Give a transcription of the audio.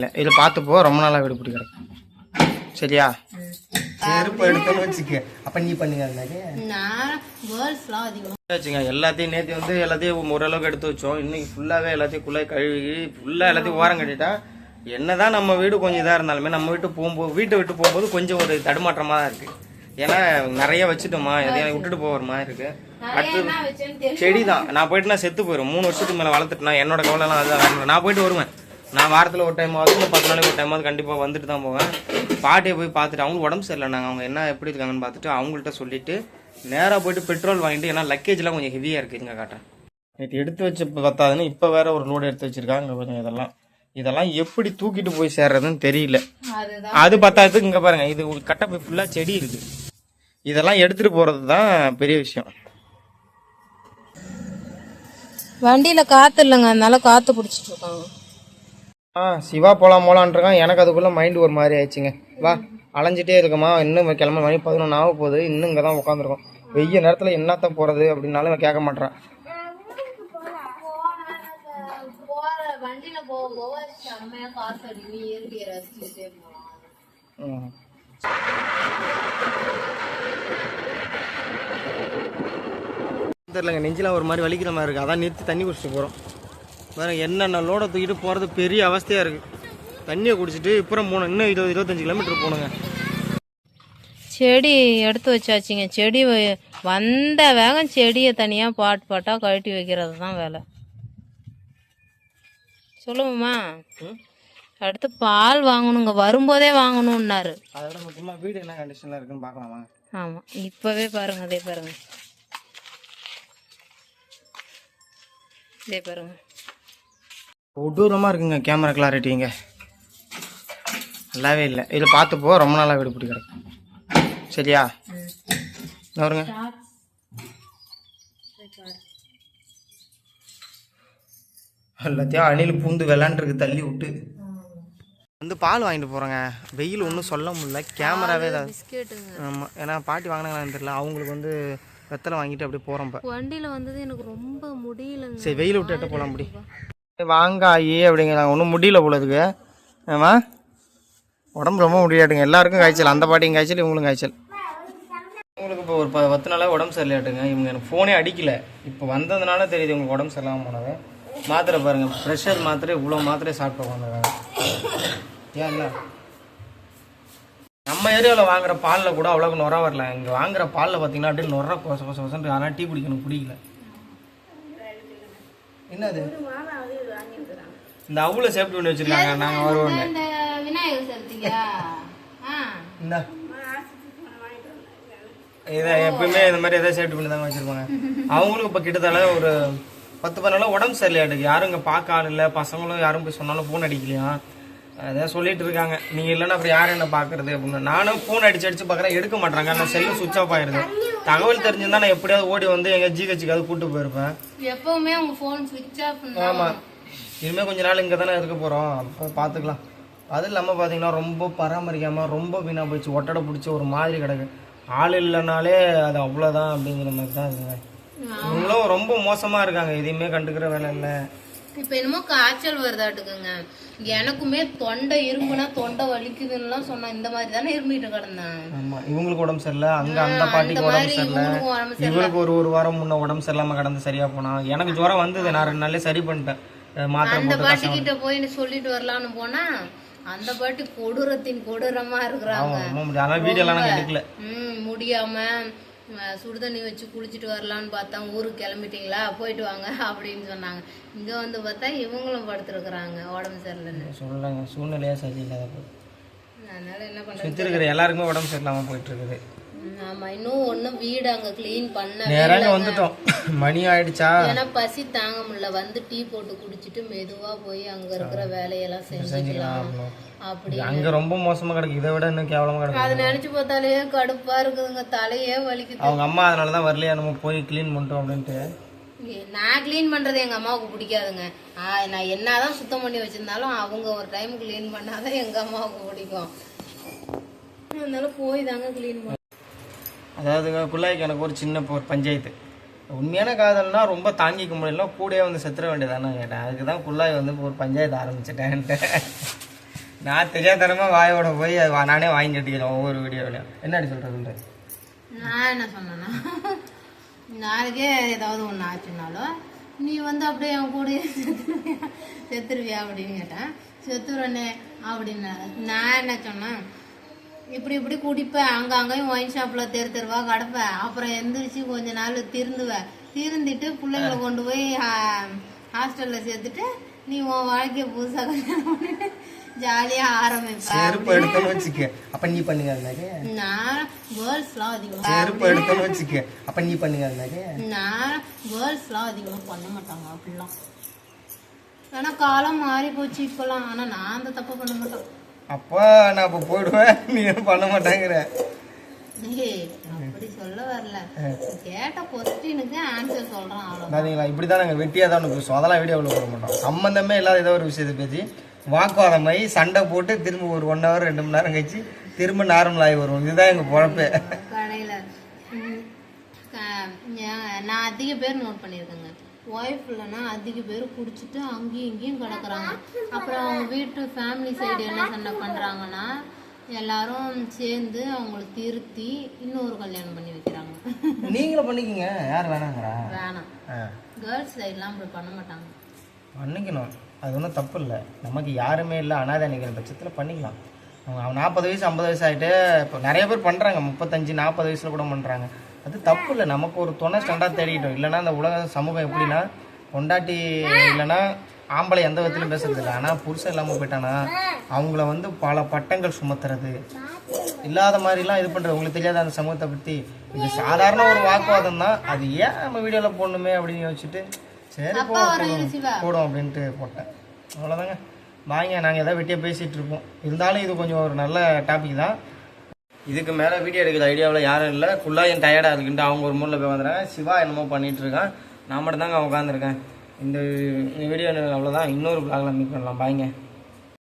இல்லை இதில் பார்த்துப்போ ரொம்ப நாளாக வீடு பிடி சரியா? செருப்பு எடுத்தோன்னு வச்சுக்க. அப்ப நீ பண்ணுங்க வச்சுங்க எல்லாத்தையும் நேற்று வந்து எல்லாத்தையும் ஓரளவுக்கு எடுத்து வச்சோம். இன்னைக்கு ஃபுல்லாகவே எல்லாத்தையும் குள்ளே கழுவி ஃபுல்லாக எல்லாத்தையும் ஓரம் கட்டிட்டா என்னதான் நம்ம வீடு கொஞ்சம் இதாக இருந்தாலுமே நம்ம வீட்டு போகும்போது வீட்டை விட்டு போகும்போது கொஞ்சம் ஒரு தடுமாற்றமாக தான் இருக்குது ஏன்னா நிறைய வச்சுட்டோமா எதையும் விட்டுட்டு போகிற மாதிரி இருக்கு. அடுத்து செடி தான் நான் போயிட்டு நான் செத்து போயிடும் மூணு வருஷத்துக்கு மேலே வளர்த்துட்டுனா என்னோட கவலைலாம் அதுதான். நான் போயிட்டு வருவேன். நான் வாரத்தில் ஒரு டைம் ஆகுது இல்லை பத்து நாளைக்கு ஒரு டைம் ஆகுது கண்டிப்பாக வந்துட்டு தான் போவேன். பாட்டியை போய் பார்த்துட்டு அவங்களுக்கு உடம்பு சரியில்லை நாங்கள் அவங்க என்ன எப்படி இருக்காங்கன்னு பார்த்துட்டு அவங்கள்ட்ட சொல்லிட்டு நேராக போயிட்டு பெட்ரோல் வாங்கிட்டு ஏன்னா லக்கேஜ்லாம் கொஞ்சம் ஹெவியாக இருக்குது இங்கே காட்டேன் நேற்று எடுத்து வச்ச பத்தாதுன்னு இப்போ வேற ஒரு லோடு எடுத்து வச்சிருக்காங்க கொஞ்சம் இதெல்லாம். இதெல்லாம் எப்படி தூக்கிட்டு போய் சேர்றதுன்னு தெரியல. அதுதான். அது பத்தாததுக்கு இங்கே பாருங்க இது ஒரு கட்டப்பை ஃபுல்லாக செடி இருக்கு. இதெல்லாம் எடுத்துட்டு போறது தான் பெரிய விஷயம். வண்டியில காத்து இல்லைங்க அதனால காத்து பிடிச்சிட்டு இருக்காங்க. ஆ சிவா போகலாம் போகலான்ட்ருக்கான் எனக்கு அதுக்குள்ளே மைண்டு ஒரு மாதிரி ஆயிடுச்சுங்க. வா அலைஞ்சிட்டே இருக்கமா. இன்னும் கிளம்ப மணி பதினொன்று ஆக போகுது. இன்னும் இங்கே தான் உட்காந்துருக்கோம் வெய்ய நேரத்தில் என்னத்தான் போகிறது அப்படின்னாலும் கேட்க மாட்றான். தெரிலங்க வண்டியில தெரியலங்க ஒரு மாதிரி வலிக்கிற மாதிரி இருக்குது அதான் நிறுத்தி தண்ணி குடிச்சிட்டு போகிறோம் வேறு என்னென்ன லோடை தூக்கிட்டு போகிறது பெரிய அவஸ்தையாக இருக்குது தண்ணியை குடிச்சிட்டு இப்போ மூணு இன்னும் இருபது இருபத்தஞ்சு கிலோமீட்டர் போகணுங்க செடி எடுத்து வச்சாச்சுங்க. செடி வந்த வேகம் செடியை தனியாக பாட்டு பாட்டா கழட்டி வைக்கிறது தான் வேலை சொல்லுவோமா அடுத்து பால் வாங்கணுங்க. வரும்போதே வாங்கணும்னாரு. அதோட முக்கியமாக வீடு என்ன கண்டிஷனில் இருக்குன்னு பார்க்கலாமா? ஆமாம் இப்போவே பாருங்க. அதே பாருங்க. இதே பாருங்க. கொடூரமாக இருக்குங்க கேமரா கிளாரிட்டிங்க நல்லாவே இல்லை. இதில் பார்த்துப்போ ரொம்ப நாளாக வீடு பிடி கிடக்கு. சரியா? இங்க வருங்க எல்லாத்தையும் அணில் பூந்து விளாண்டுருக்கு தள்ளி விட்டு. வந்து பால் வாங்கிட்டு போகிறேங்க வெயில் ஒன்றும் சொல்ல முடியல. கேமராவே ஆமாம் ஏன்னா பாட்டி வாங்கினாங்களான்னு தெரியல. அவங்களுக்கு வந்து வெத்தலை வாங்கிட்டு அப்படியே போகிறோம் வண்டியில் வந்தது எனக்கு ரொம்ப முடியலங்க. சரி வெயில் விட்டு எட்ட போகலாம் முடி வாங்க ஆயி அப்படிங்கிறாங்க. ஒன்றும் முடியல போலதுக்கு ஆமா? உடம்பு ரொம்ப முடியாட்டுங்க. எல்லாருக்கும் காய்ச்சல். அந்த பாட்டியும் காய்ச்சல் இவங்களும் காய்ச்சல். இவங்களுக்கு இப்போ ஒரு ப பத்து நாளாக உடம்பு சரியில்லாட்டுங்க இவங்க எனக்கு ஃபோனே அடிக்கல. இப்போ வந்ததுனால தெரியுது உங்களுக்கு உடம்பு சரியில்லாமல் போனது. மாத்திரை பாருங்கள் ப்ரெஷர் மாத்திரை இவ்வளோ மாத்திரை சாப்பிட்டு உட்காந்துருக்காங்க ஏன் இல்லை? நம்ம ஏரியாவில் வாங்குற பாலில் கூட அவ்வளோக்கு நுர வரல. இங்கே வாங்குற பாலில் பார்த்தீங்கன்னா அப்படியே நுர கொச கொச கொசன்ட்டு. ஆனால் டீ குடிக்கணும். பிடிக்கல என்னது? இந்த அவுல சேஃப்டி பண்ணி வச்சிருக்காங்க நாங்கள் வருவோம் இந்த விநாயகர் சதுர்த்தியா இந்த. இதை எப்பயுமே இந்த மாதிரி எதாவது சேஃப்டி பண்ணி தாங்க வச்சிருப்பாங்க. அவங்களும் இப்போ கிட்டத்தட்ட ஒரு பத்து பதினால உடம்பு சரியில்லையாட்டுக்கு யாரும் இங்கே பார்க்க ஆள் இல்லை. பசங்களும் யாரும் போய் சொன்னாலும் ஃபோன் அடிக்கலையா? அதான் சொல்லிட்டு இருக்காங்க. நீங்கள் இல்லைன்னா அப்புறம் யாரும் என்ன பார்க்கறது அப்படின்னு. நானும் ஃபோன் அடிச்சு அடிச்சு பார்க்குறேன் எடுக்க மாட்டாங்க நான் செல்லு சுவிச் ஆஃப் ஆயிருது. தகவல் தெரிஞ்சிருந்தா நான் எப்படியாவது ஓடி வந்து எங்கள் ஜிஹெச்சுக்காவது கூட்டு போயிருப்பேன். எப்பவுமே உங்க ஃபோன் ஸ்விட்ச் ஆஃப் ஆமாம் இனிமேல் கொஞ்ச நாள் இங்கே தானே இருக்க போகிறோம் அப்போ பார்த்துக்கலாம் அது இல்லாமல் பார்த்தீங்கன்னா ரொம்ப பராமரிக்காமல் ரொம்ப வீணாக போயிடுச்சு. ஒட்டடை பிடிச்சி ஒரு மாதிரி கிடக்கு. ஆள் இல்லைனாலே அது அவ்வளோதான் அப்படிங்கிற மாதிரி தான் இருக்குங்க இவங்களும் ரொம்ப மோசமாக இருக்காங்க. எதையுமே கண்டுக்கிற வேலை இல்லை. இப்ப என்னமோ காய்ச்சல் வருதாட்டுக்குங்க எனக்குமே தொண்டை இரும்புனா தொண்டை வலிக்குதுன்னுலாம் சொன்னா இந்த மாதிரி தானே இருமிட்டு கிடந்தேன் ஆமாம் இவங்களுக்கு உடம்பு சரியில்லை அங்கே அந்த பாட்டிக்கு உடம்பு சரியில்லை இவளுக்கு ஒரு ஒரு வாரம் முன்ன உடம்பு சரியில்லாமல் கடந்து சரியாக போனா எனக்கு ஜுரம் வந்தது நான் ரெண்டு நாளே சரி பண்ணிட்டேன் அந்த போட்டு கிட்ட போய் சொல்லிட்டு வரலான்னு போனா அந்த பாட்டி கொடூரத்தின் கொடூரமா இருக்கிறாங்க முடியும் அஹ், சுடுதண்ணி வச்சு குளிச்சுட்டு வரலான்னு பார்த்தா ஊருக்கு கிளம்பிட்டீங்களா? போயிட்டு வாங்க அப்படின்னு சொன்னாங்க. இங்க வந்து பார்த்தா இவங்களும் படுத்துருக்குறாங்க உடம்பு சரியில்லைன்னு. சொல்லலைங்க சூழ்நிலையாக சரியில்லாத அதனால என்ன பண்றது? சுற்றி இருக்கிற எல்லாருக்குமே உடம்பு சரியில்லாமல் போயிட்டு இருக்குது. ஆமா இன்னும் ஒண்ணும் வீடு அங்க க்ளீன் பண்ண நேராக வந்துட்டோம். மணி ஆயிடுச்சா? ஏன்னா பசி தாங்க முடியல. வந்து டீ போட்டு குடிச்சிட்டு மெதுவா போய் அங்க இருக்கிற வேலையெல்லாம் செஞ்சுக்கலாம் அப்படி அங்க ரொம்ப மோசமா கிடக்கு. இதை விட இன்னும் கேவலமா கிடக்கு. அதை நினைச்சு பார்த்தாலே கடுப்பா இருக்குதுங்க. தலையே வலிக்குது. அவங்க அம்மா அதனால தான் வரலையா. நம்ம போய் க்ளீன் பண்ணிட்டோம் அப்படின்ட்டு. நான் க்ளீன் பண்றது எங்க அம்மாவுக்கு பிடிக்காதுங்க. நான் என்னதான் சுத்தம் பண்ணி வச்சிருந்தாலும் அவங்க ஒரு டைம் க்ளீன் பண்ணாதான் எங்க அம்மாவுக்கு பிடிக்கும். அதனால போய் தாங்க க்ளீன் பண்ண அதாவது குள்ளாய்க்கு எனக்கு ஒரு சின்ன ஒரு பஞ்சாயத்து. உண்மையான காதல்னா ரொம்ப தாங்கிக்க முடியல கூடயே வந்து செத்துற வேண்டியதானே கேட்டேன். அதுக்கு தான் குள்ளாய் வந்து ஒரு பஞ்சாயத்து ஆரம்பிச்சிட்டேன்ட்டு நான் தெரியாதனமாக வாயோட போய் அது நானே வாங்கி கட்டிக்கிறேன் ஒவ்வொரு வீடியோவிலையும் என்னடி சொல்கிறதுன்ற நான் என்ன சொன்னேன்னா நாளைக்கே ஏதாவது ஒன்று ஆச்சுனாலும் நீ வந்து அப்படியே என் கூட செத்துருவியா? செத்துருவியா அப்படின்னு கேட்டேன். செத்துருவனே அப்படின்னு நான் என்ன சொன்னேன் இப்படி இப்படி குடிப்பேன். அங்க அங்கேயும் ஒயின் ஷாப்ல தெரு தெருவா கிடப்பேன். அப்புறம் எந்திரிச்சு கொஞ்ச நாள் திருந்துவேன். திருந்திட்டு பிள்ளைங்களை கொண்டு போய் ஹாஸ்டல்ல சேர்த்துட்டு நீ உன் வாழ்க்கைய புதுசா கல்யாணம் பண்ணிட்டு ஜாலியா ஆரம்பிப்ப. செருப்பு எடுத்தோன்னு வச்சுக்க. அப்ப நீ பண்ணுங்க நான் கேர்ள்ஸ்லாம் அதிகமாக செருப்பு எடுத்தோன்னு வச்சுக்க. அப்ப நீ பண்ணுங்க அது மாதிரி நான் கேர்ள்ஸ்லாம் அதிகமாக பண்ண மாட்டாங்க அப்படிலாம். ஏன்னா காலம் மாறி போச்சு இப்போலாம் ஆனால் நான் அந்த தப்பு பண்ண மாட்டேன். அப்போ நான் அப்ப போயிடுவேன். நீ பண்ண மாட்டேங்கிற. ஏய், அப்படி சொல்ல வரல. கேட்ட கொஸ்டினுக்கு ஆன்சர் சொல்றேன் அவ்வளோ பாத்தீங்களா இப்படிதான் நாங்க வெட்டியா தான் பேசுவோம். அதெல்லாம் வீடியோவில் போட மாட்டோம். சம்மந்தமே இல்லாத ஏதோ ஒரு விஷயத்தை பேசி வாக்குவாதம் ஆகி சண்டை போட்டு திரும்ப ஒரு ஒன் ஹவர் ரெண்டு மணி நேரம் கழிச்சு திரும்ப நார்மல் ஆகி வருவோம். இதுதான் எங்க பொழப்பே. நான் அதிக பேர் நோட் பண்ணியிருக்கேங்க. ஒய்ஃப் இல்லைன்னா அதிக பேர் குடிச்சிட்டு அங்கேயும் இங்கேயும் கிடக்குறாங்க. அப்புறம் அவங்க வீட்டு ஃபேமிலி சைடு என்ன சண்டை பண்ணுறாங்கன்னா எல்லாரும் சேர்ந்து அவங்கள திருத்தி இன்னொரு கல்யாணம் பண்ணி வைக்கிறாங்க. நீங்களும் பண்ணிக்கிங்க. யார் வேணாங்கிறா? வேணாம். கேர்ள்ஸ் சைட்லாம் அப்படி பண்ண மாட்டாங்க. பண்ணிக்கணும். அது ஒன்றும் தப்பு இல்லை. நமக்கு யாருமே இல்லை. அனாதை நிற்கிற பட்சத்தில் பண்ணிக்கலாம். அவங்க நாற்பது வயசு ஐம்பது வயசு ஆகிட்டு இப்போ நிறைய பேர் பண்ணுறாங்க முப்பத்தஞ்சு நாற்பது வயசில் கூட பண்ணுறாங்க அது தப்பு இல்லை நமக்கு ஒரு துணை ஸ்டாண்டாக தேடிட்டோம் இல்லைன்னா இந்த உலக சமூகம் எப்படின்னா பொண்டாட்டி இல்லைன்னா ஆம்பளை எந்த விதத்துலையும் பேசுறது இல்லை. ஆனால் புருஷன் இல்லாமல் போயிட்டானா அவங்கள வந்து பல பட்டங்கள் சுமத்துறது. இல்லாத மாதிரிலாம் இது பண்ணுறது உங்களுக்கு தெரியாத அந்த சமூகத்தை பற்றி இது சாதாரண ஒரு வாக்குவாதம் தான். அது ஏன் நம்ம வீடியோவில் போடணுமே அப்படின்னு யோசிச்சுட்டு சரி போ அப்பா வர இரு சிவா. போடும் அப்படின்ட்டு போட்டேன். அவ்வளோதாங்க வாங்க நாங்கள் ஏதாவது வெட்டியாக பேசிகிட்டு இருப்போம். இருந்தாலும் இது கொஞ்சம் ஒரு நல்ல டாபிக் தான். இதுக்கு மேலே வீடியோ எடுக்கிற ஐடியாவில் யாரும் இல்லை. ஃபுல்லாக என் டயர்டாக இருக்குன்ட்டு அவங்க ஒரு மூலையில் போய் வந்துடுறாங்க. சிவா என்னமோ பண்ணிட்டு இருக்கான். நான் மட்டும் தாங்க உட்காந்துருக்கேன் இந்த வீடியோ அவ்வளோதான் இன்னொரு vlogல மீட் பண்ணலாம். பாய்ங்க